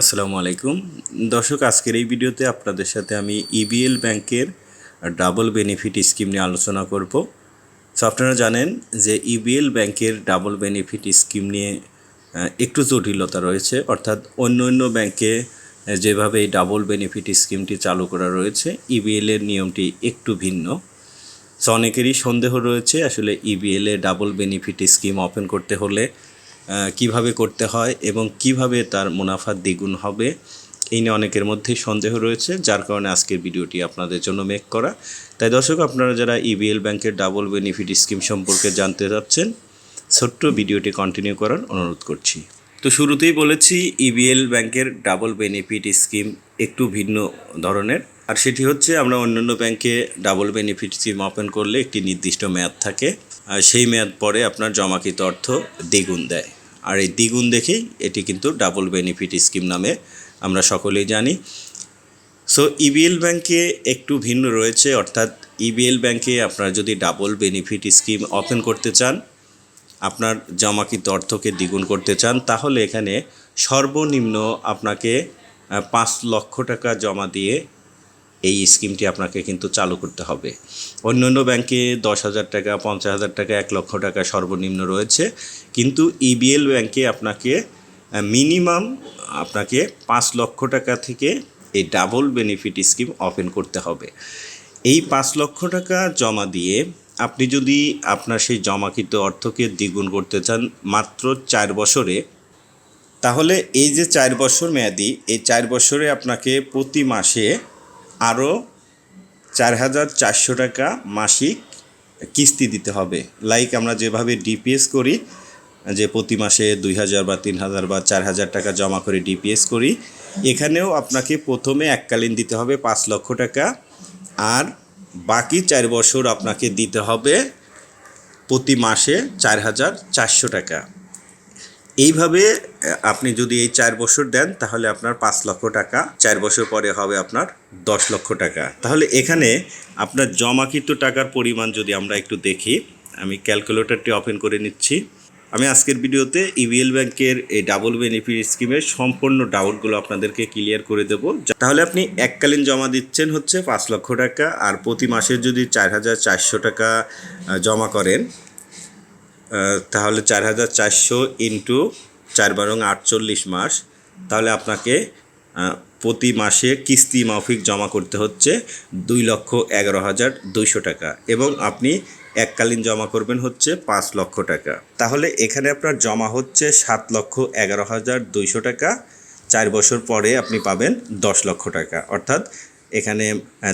আসসালামু আলাইকুম। দর্শক, আজকের এই ভিডিওতে আপনাদের সাথে আমি ইবিএল ব্যাংকের ডাবল বেনিফিট স্কিম নিয়ে আলোচনা করব। সো আপনারা জানেন যে ইবিএল ব্যাংকের ডাবল বেনিফিট স্কিম নিয়ে একটু জটিলতা রয়েছে। অর্থাৎ অন্য অন্য ব্যাংকে যেভাবে এই ডাবল বেনিফিট স্কিমটি চালু করা রয়েছে ইবিএল এর নিয়মটি একটু ভিন্ন। সো অনেকেরই সন্দেহ রয়েছে, আসলে EBL double benefit scheme open করতে হলে কীভাবে করতে হয় এবং কীভাবে তার মুনাফা দ্বিগুণ হবে, এই নিয়ে অনেকের মধ্যেই সন্দেহ রয়েছে, যার কারণে আজকের ভিডিওটি আপনাদের জন্য মেক করা। তাই দর্শক, আপনারা যারা ইবিএল ব্যাংকের ডাবল বেনিফিট স্কিম সম্পর্কে জানতে চাচ্ছেন, ছোট্ট ভিডিওটি কন্টিনিউ করার অনুরোধ করছি। তো শুরুতেই বলেছি ইবিএল ব্যাংকের ডাবল বেনিফিট স্কিম একটু ভিন্ন ধরনের, আর সেটি হচ্ছে আমরা অন্যান্য ব্যাংকে ডাবল বেনিফিট স্কিম ওপেন করলে একটি নির্দিষ্ট মেয়াদ থাকে। সেই মেয়াদ পরে আপনার জমাকৃত অর্থ দ্বিগুণ দেয়। আর এই দ্বিগুণ দেখেই এটি কিন্তু ডাবল বেনিফিট স্কিম নামে আমরা সকলেই জানি। সো ইবিএল ব্যাংকে একটু ভিন্ন রয়েছে, অর্থাৎ ইবিএল ব্যাংকে আপনারা যদি ডাবল বেনিফিট স্কিম ওপেন করতে চান, আপনার জমাকৃত অর্থকে দ্বিগুণ করতে চান, তাহলে এখানে সর্বনিম্ন আপনাকে পাঁচ লক্ষ টাকা জমা দিয়ে এই স্কিমটি আপনাকে কিন্তু চালু করতে হবে। অন্য অন্য ব্যাংকে দশ হাজার টাকা, পঞ্চাশ হাজার টাকা, এক লক্ষ টাকা সর্বনিম্ন রয়েছে। কিন্তু ইবিএল ব্যাংকে আপনাকে মিনিমাম আপনাকে পাঁচ লক্ষ টাকা থেকে এই ডাবল বেনিফিট স্কিম ওপেন করতে হবে। এই পাঁচ লক্ষ টাকা জমা দিয়ে আপনি যদি আপনার সেই জমাকৃত অর্থকে দ্বিগুণ করতে চান মাত্র চার বছরে, তাহলে এই যে চার বছর মেয়াদি, এই চার বছরে আপনাকে প্রতি মাসে আরও চার হাজার চারশো টাকা মাসিক কিস্তি দিতে হবে। লাইক আমরা যেভাবে ডিপিএস করি, যে প্রতি মাসে দুই হাজার বা তিন হাজার বা চার হাজার টাকা জমা করে ডিপিএস করি, এখানেও আপনাকে প্রথমে এককালীন দিতে হবে পাঁচ লক্ষ টাকা। আর বাকি চার বছর আপনাকে দিতে হবে প্রতি মাসে চার হাজার চারশো টাকা। এইভাবে আপনি যদি এই চার বছর দেন, তাহলে আপনার পাঁচ লক্ষ টাকা, চার বছর পরে হবে আপনার দশ লক্ষ টাকা। তাহলে এখানে আপনার জমাকৃত টাকার পরিমাণ যদি আমরা একটু দেখি, আমি ক্যালকুলেটরটি ওপেন করে নিচ্ছি। আমি আজকের ভিডিওতে ইবিএল ব্যাংকের এই ডাবল বেনিফিট স্কিমের সম্পূর্ণ ডাউটগুলো আপনাদেরকে ক্লিয়ার করে দেবো। তাহলে আপনি এককালীন জমা দিচ্ছেন হচ্ছে পাঁচ লক্ষ টাকা, আর প্রতি মাসে যদি চার হাজার চারশো টাকা জমা করেন তাহলে চার হাজার চারশো ইন্টু চার বারং আটচল্লিশ মাস, তাহলে আপনাকে প্রতি মাসে কিস্তি মাফিক জমা করতে হচ্ছে দুই লক্ষ এগারো হাজার দুইশো টাকা এবং আপনি এককালীন জমা করবেন হচ্ছে পাঁচ লক্ষ টাকা। তাহলে এখানে আপনার জমা হচ্ছে সাত লক্ষ এগারো হাজার দুইশো টাকা, চার বছর পরে আপনি পাবেন দশ লক্ষ টাকা। অর্থাৎ এখানে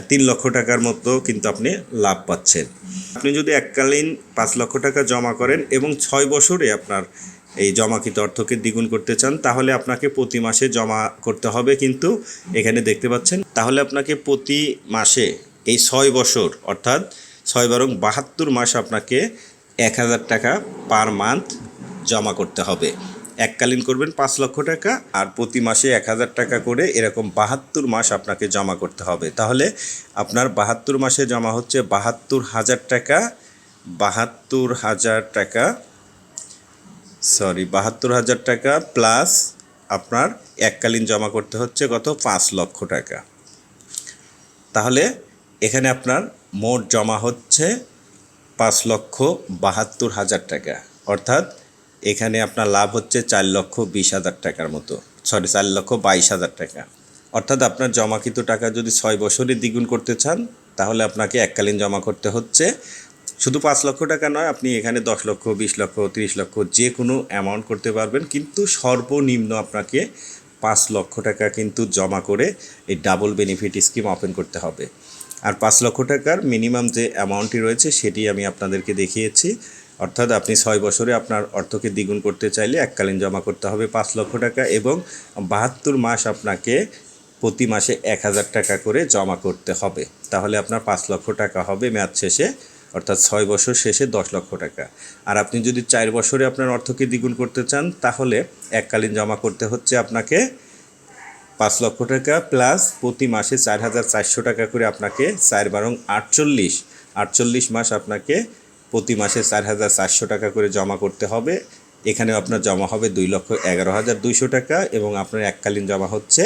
তিন লক্ষ টাকার মতো কিন্তু আপনি লাভ পাচ্ছেন। আপনি যদি এককালীন পাঁচ লক্ষ টাকা জমা করেন এবং ছয় বছরে আপনার এই জমাকৃত অর্থকে দ্বিগুণ করতে চান, তাহলে আপনাকে প্রতি মাসে জমা করতে হবে কিন্তু এখানে দেখতে পাচ্ছেন, তাহলে আপনাকে প্রতি মাসে এই ছয় বছর অর্থাৎ ছয় বারং বাহাত্তর মাস আপনাকে এক হাজার টাকা পার মান্থ জমা করতে হবে। এককালীন করবেন পাঁচ লক্ষ টাকা আর প্রতি মাসে এক হাজার টাকা করে এরকম বাহাত্তর মাস আপনাকে জমা করতে হবে। তাহলে আপনার বাহাত্তর মাসে জমা হচ্ছে বাহাত্তর হাজার টাকা, বাহাত্তর হাজার টাকা সরি বাহাত্তর হাজার টাকা প্লাস আপনার এককালীন জমা করতে হচ্ছে কত? পাঁচ লক্ষ টাকা। তাহলে এখানে আপনার মোট জমা হচ্ছে পাঁচ লক্ষ বাহাত্তর হাজার টাকা। অর্থাৎ এখানে আপনার লাভ হচ্ছে চার লক্ষ বিশ হাজার টাকার মতো। সরি চার লক্ষ বাইশ হাজার টাকা। অর্থাৎ আপনার জমাকৃত টাকা যদি ছয় বছরে দ্বিগুণ করতে চান, তাহলে আপনাকে এককালীন জমা করতে হচ্ছে। শুধু পাঁচ লক্ষ টাকা নয়, আপনি এখানে দশ লক্ষ, বিশ লক্ষ, তিরিশ লক্ষ যে কোনো অ্যামাউন্ট করতে পারবেন। কিন্তু সর্বনিম্ন আপনাকে পাঁচ লক্ষ টাকা কিন্তু জমা করে এই ডাবল বেনিফিট স্কিম ওপেন করতে হবে। আর পাঁচ লক্ষ টাকার মিনিমাম যে অ্যামাউন্টটি রয়েছে, সেটি আমি আপনাদেরকে দেখিয়েছি। অর্থাৎ আপনি ছয় বছরে আপনার অর্থকে দ্বিগুণ করতে চাইলে এককালীন জমা করতে হবে পাঁচ লক্ষ টাকা এবং বাহাত্তর মাস আপনাকে প্রতি মাসে এক হাজার টাকা করে জমা করতে হবে। তাহলে আপনার পাঁচ লক্ষ টাকা হবে মেয়াদ শেষে, অর্থাৎ ছয় বছর শেষে দশ লক্ষ টাকা। আর আপনি যদি চার বছরে আপনার অর্থকে দ্বিগুণ করতে চান, তাহলে এককালীন জমা করতে হচ্ছে আপনাকে পাঁচ লক্ষ টাকা প্লাস প্রতি মাসে চার হাজার চারশো টাকা করে আপনাকে চার বারং আটচল্লিশ। আটচল্লিশ মাস আপনাকে প্রতি মাসে চার হাজার চারশো টাকা করে জমা করতে হবে। এখানেও আপনার জমা হবে দুই লক্ষ এগারো হাজার দুইশো টাকা এবং আপনার এককালীন জমা হচ্ছে